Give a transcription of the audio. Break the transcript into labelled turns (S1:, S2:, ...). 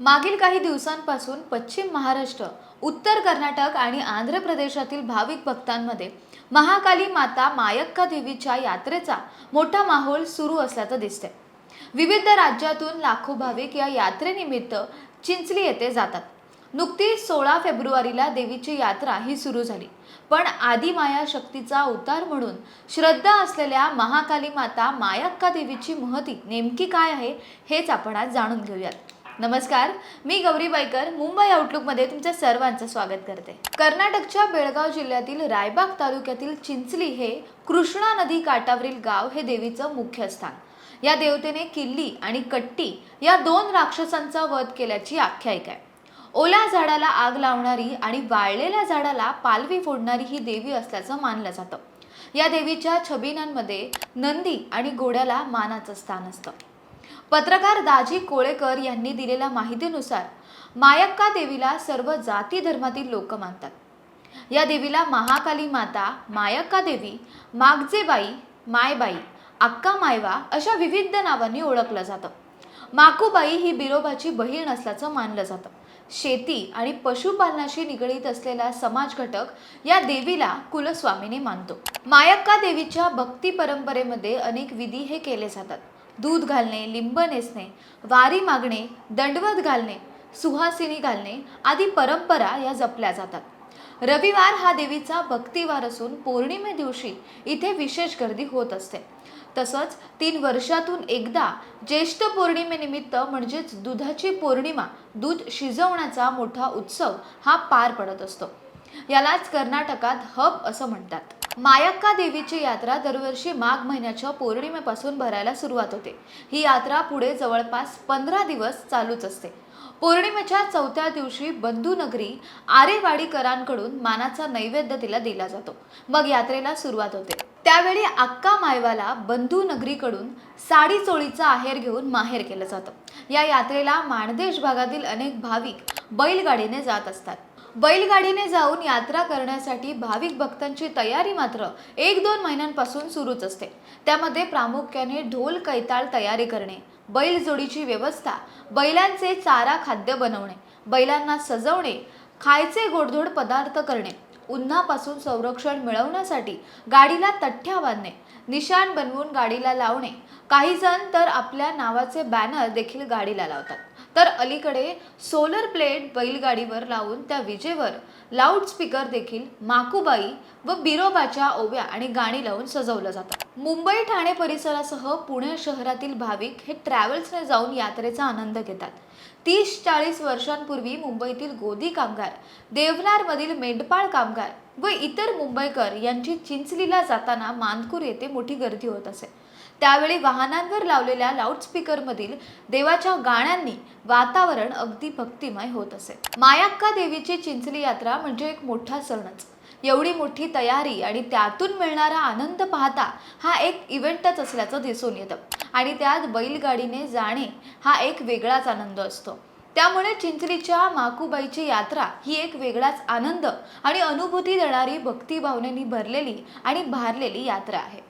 S1: मागील काही दिवसांपासून पश्चिम महाराष्ट्र उत्तर कर्नाटक आणि आंध्र प्रदेशातील भाविक भक्तांमध्ये महाकाली माता मायक्का देवीच्या यात्रेचा मोठा माहोल सुरू असल्याचं दिसतंय. विविध राज्यातून लाखो भाविक या यात्रेनिमित्त चिंचली येथे जातात. नुकतीच सोळा फेब्रुवारीला देवीची यात्रा ही सुरू झाली. पण आदिमाया शक्तीचा अवतार म्हणून श्रद्धा असलेल्या महाकाली माता मायक्का देवीची महती नेमकी काय आहे हेच आपण आज जाणून घेऊयात. नमस्कार मी गौरी बायकर मुंबई आउटलुकमध्ये तुमच्या सर्वांचं स्वागत करते. कर्नाटकच्या बेळगाव जिल्ह्यातील रायबाग तालुक्यातील चिंचली हे कृष्णा नदी काठावरील गाव हे देवीचं मुख्य स्थान. या देवतेने किल्ली आणि कट्टी या दोन राक्षसांचा वध केल्याची आख्यायिका आहे. ओल्या झाडाला आग लावणारी आणि वाळलेल्या झाडाला पालवी फोडणारी ही देवी असल्याचं मानलं जातं. या देवीच्या छबिनांमध्ये नंदी आणि घोड्याला मानाचं स्थान असतं. पत्रकार दाजी कोळेकर यांनी दिलेल्या माहितीनुसार मायक्का देवीला सर्व जाती धर्मातील लोक मानतात. या देवीला महाकाली माता मायक्का देवी मागजेबाई मायबाई अक्का मायवा अशा विविध नावांनी ओळखलं जातं. माकूबाई ही बिरोबाची बहीण असल्याचं मानलं जातं. शेती आणि पशुपालनाशी निगडीत असलेला समाज घटक या देवीला कुलस्वामीने मानतो. मायक्का देवीच्या भक्ती परंपरेमध्ये अनेक विधी हे केले जातात. दूध घालणे लिंब नेसणे वारी मागणे दंडवत घालणे सुहासिनी घालणे आदी परंपरा या जपल्या जातात. रविवार हा देवीचा भक्तिवार असून पौर्णिमे दिवशी इथे विशेष गर्दी होत असते. तसंच तीन वर्षातून एकदा ज्येष्ठ पौर्णिमेनिमित्त म्हणजेच दुधाची पौर्णिमा दूध शिजवण्याचा मोठा उत्सव हा पार पडत असतो. यालाच कर्नाटकात हब असं म्हणतात. मायक्का देवीची यात्रा दरवर्षी माघ महिन्याच्या पौर्णिमेपासून भरायला सुरुवात होते. ही यात्रा पुढे जवळपास पंधरा दिवस चालूच असते. पौर्णिमेच्या चौथ्या दिवशी बंधुनगरी आरेवाडीकरांकडून मानाचा नैवेद्य तिला दिला जातो. मग यात्रेला सुरुवात होते. त्यावेळी अक्का मायवाला बंधू नगरीकडून साडी चोळीचा आहेर घेऊन माहेर केलं जातं. या यात्रेला माणदेश भागातील अनेक भाविक बैलगाडीने जात असतात. बैलगाडीने जाऊन यात्रा करण्यासाठी भाविक भक्तांची तयारी मात्र एक दोन महिन्यांपासून सुरूच असते. त्यामध्ये प्रामुख्याने ढोल कैताळ तयारी करणे बैल जोडीची व्यवस्था बैलांचे चारा खाद्य बनवणे बैलांना सजवणे खायचे गोडधोड पदार्थ करणे उन्हापासून संरक्षण मिळवण्यासाठी गाडीला तठ्ठ्या बांधणे निशाण बनवून गाडीला लावणे. काही जण तर आपल्या नावाचे बॅनर देखील गाडीला लावतात. तर अलीकडे सोलर प्लेट बैलगाडीवर लावून त्या विजेवर लाऊडस्पीकर देखील माकुबाई व बिरोबाच्या ओव्या आणि गाणी लावून सजवलं जातं. मुंबई ठाणे परिसरासह पुणे शहरातील भाविक हे ट्रॅव्हल्सने जाऊन यात्रेचा आनंद घेतात. तीस चाळीस वर्षांपूर्वी मुंबईतील गोदी कामगार देवनारमधील मेंढपाळ कामगार व इतर मुंबईकर यांची चिंचलीला जाताना मानकूर येथे मोठी गर्दी होत असे. त्यावेळी वाहनांवर लावलेल्या लाऊडस्पीकरमधील देवाच्या गाण्यांनी वातावरण अगदी भक्तिमय होत असे. मायाक्का देवीची चिंचली यात्रा म्हणजे एक मोठा सणच. एवढी मोठी तयारी आणि त्यातून मिळणारा आनंद पाहता हा एक इव्हेंटच असल्याचं दिसून येतं. आणि त्यात बैलगाडीने जाणे हा एक वेगळाच आनंद असतो. त्यामुळे चिंचलीच्या माकूबाईची यात्रा ही एक वेगळाच आनंद आणि अनुभूती देणारी भक्तिभावनेने भरलेली आणि भारलेली यात्रा आहे.